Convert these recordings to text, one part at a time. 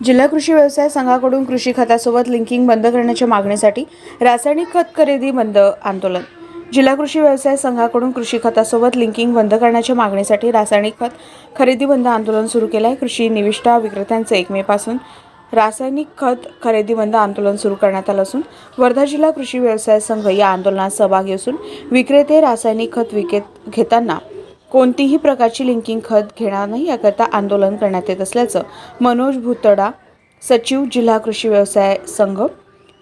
जिल्हा कृषी व्यवसाय संघाकडून कृषी खतासोबत लिंकिंग बंद करण्याच्या मागणीसाठी रासायनिक खत खरेदी बंद आंदोलन. जिल्हा कृषी व्यवसाय संघाकडून कृषी खतासोबत लिंकिंग बंद करण्याच्या मागणीसाठी रासायनिक खत खरेदी बंद आंदोलन सुरू केलं आहे कृषी निविष्ठा विक्रेत्यांचे एक मेपासून रासायनिक खत खरेदी बंद आंदोलन सुरू करण्यात आलं असून वर्धा जिल्हा कृषी व्यवसाय संघ या आंदोलनात सहभागी असून विक्रेते रासायनिक खत विकत घेताना कोणतीही प्रकारची लिंकिंग खत घेणार नाही याकरता आंदोलन करण्यात येत असल्याचं मनोज भुतडा सचिव जिल्हा कृषी व्यवसाय संघ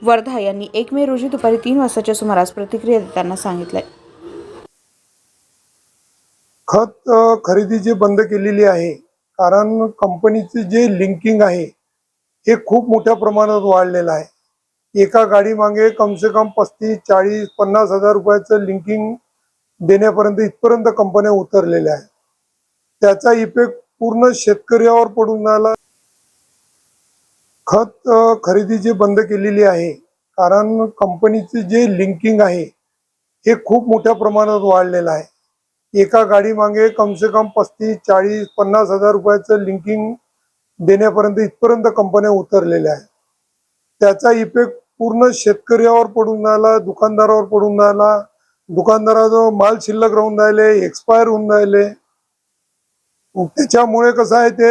वर्धा यांनी एक मे रोजी दुपारी तीन वाजताच्या सुमारास प्रतिक्रिया देताना सांगितलंय. खत खरेदी जी बंद केलेली आहे कारण कंपनीचे जे लिंकिंग आहे हे खूप मोठ्या प्रमाणात वाढलेलं आहे. एका गाडी मागे कमसे कम पस्तीस चाळीस पन्नास हजार रुपयाचं लिंकिंग देण्यापर्यंत इथपर्यंत कंपन्या उतरलेल्या आहेत. त्याचा इफेक्ट पूर्ण शेतकऱ्यावर पडून राहिला. खत खरेदी जी बंद केलेली आहे कारण कंपनीचे जे लिंकिंग आहे हे खूप मोठ्या प्रमाणात वाढलेलं आहे. एका गाडी मागे कमसे कम पस्तीस चाळीस पन्नास हजार रुपयाचं लिंकिंग देण्यापर्यंत इथपर्यंत कंपन्या उतरलेल्या आहेत. त्याचा इफेक्ट पूर्ण शेतकऱ्यावर पडून राहिला दुकानदारावर पडून राहिला दुकानदाराजवळ माल शिल्लक राहून राहिले एक्सपायर होऊन राहिले. त्याच्यामुळे कसं आहे ते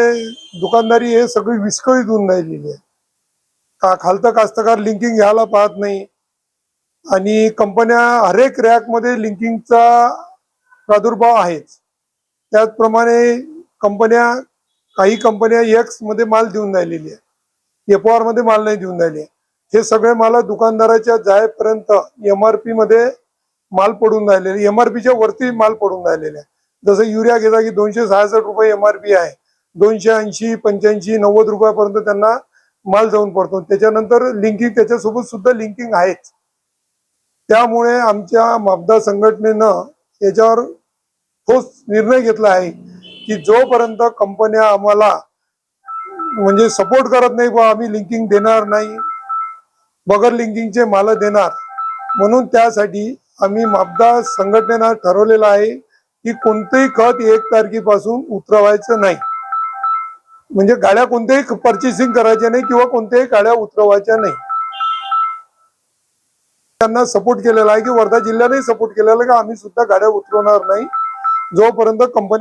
दुकानदारी हे सगळी विस्कळीत होऊन राहिलेली आहे. का खालतं कास्तकार लिंकिंग घ्यायला पाहत नाही. आणि कंपन्या हरेक रॅकमध्ये लिंकिंगचा प्रादुर्भाव आहेच. त्याचप्रमाणे कंपन्या काही कंपन्या एक्समध्ये माल देऊन राहिलेली आहे. एफ आरमध्ये माल नाही देऊन राहिली. हे सगळे मला दुकानदाराच्या जायपर्यंत एम आर पी मध्ये माल पडून राहिलेले एमआरपीच्या वरती माल पडून राहिलेले आहे. जसं युरिया घेता की दोनशे सहासष्ट रुपये एमआरपी आहे. दोनशे ऐंशी पंच्याऐंशी नव्वद रुपयापर्यंत त्यांना माल जाऊन पडतो. त्याच्यानंतर लिंकिंग त्याच्यासोबत सुद्धा लिंकिंग आहेच. त्यामुळे आमच्या मापदा संघटनेनं याच्यावर ठोस निर्णय घेतला आहे की जोपर्यंत कंपन्या आम्हाला म्हणजे सपोर्ट करत नाही बा आम्ही लिंकिंग देणार नाही बगर लिंकिंगचे माल देणार म्हणून त्यासाठी आम्ही मापदा संघटनेनं ठरवलेलं आहे की कोणतेही खत एक तारखेपासून उतरवायचं नाही. म्हणजे गाड्या कोणत्याही परचेसिंग करायच्या नाही किंवा कोणत्याही गाड्या उतरवायच्या नाही. त्यांना सपोर्ट केलेला आहे की वर्धा जिल्ह्याने सपोर्ट केलेला आहे की आम्ही सुद्धा गाड्या उतरवणार नाही. जोपर्यंत कंपनी